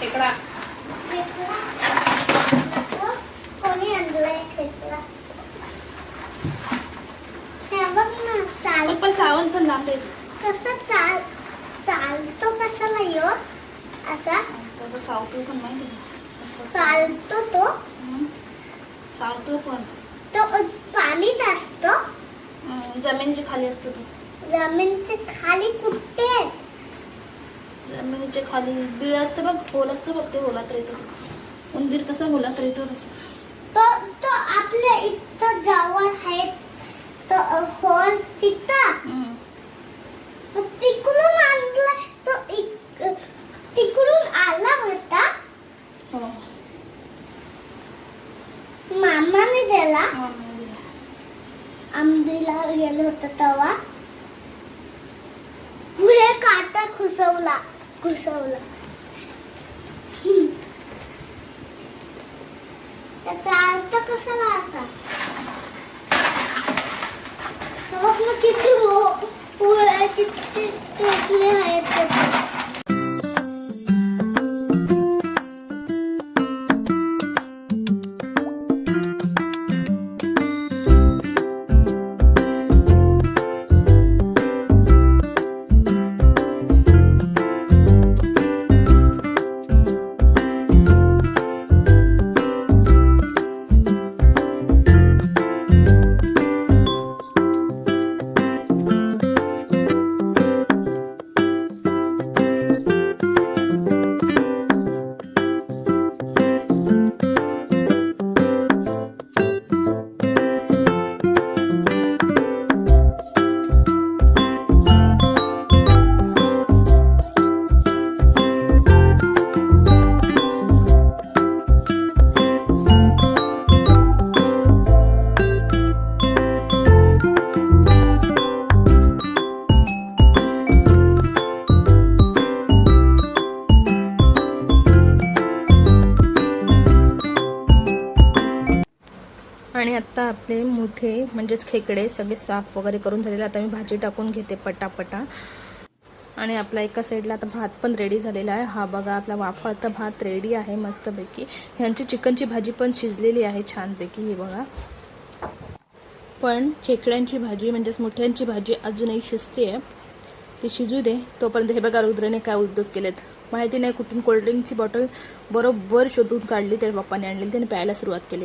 खेकडा खेकडा बघ. ना चाल पण चावल पण लांब आहे. कसं चाल चालतो कसाला यो? असा? तो चावतो पण माहिती? चालतो तो? पण. तो असतो? जमिनीच्या खाली असतो तो. जमीनच्या खाली? जमिनीच्या खाली बीळ असतं बघ होल असतं बघ ते होलात राहतो उंदीर कसा होलात राहतो तसं. तो तो आपल्या इथं जवळ आहे. तो होल तिथं. हम्म. मग तिकडून आणला तो इक- तिकडून आला होता. हो. मामाने दिला. हा. आंबीला गेलो होता तेव्हा. हे काटा खुसवला. खुसवला हम्म. त्याचा अर्थ कसाला असा तर बघ ना किती आणि आत्ता आपले मोठे म्हणजेच खेकडे सगळे साफ वगैरे करून झालेले. आता मी भाजी टाकून घेते पटापटा. आणि आपला एका साईडला आता भात पण रेडी झालेला आहे. हा बघा आपला वाफाळता भात रेडी आहे मस्तपैकी. ह्यांची चिकनची भाजी पण शिजलेली आहे छानपैकी ही बघा. पण खेकड्यांची भाजी म्हणजेच मोठ्यांची भाजी अजूनही शिजते आहे. ती शिजू दे. तोपर्यंत हे बघा रुद्रने काय उद्योग केलेत. माहिती नाही कुठून कोल्ड्रिंकची बॉटल बरोबर शोधून काढली त्या पप्पाने आणलेली त्याने प्यायला सुरुवात केली.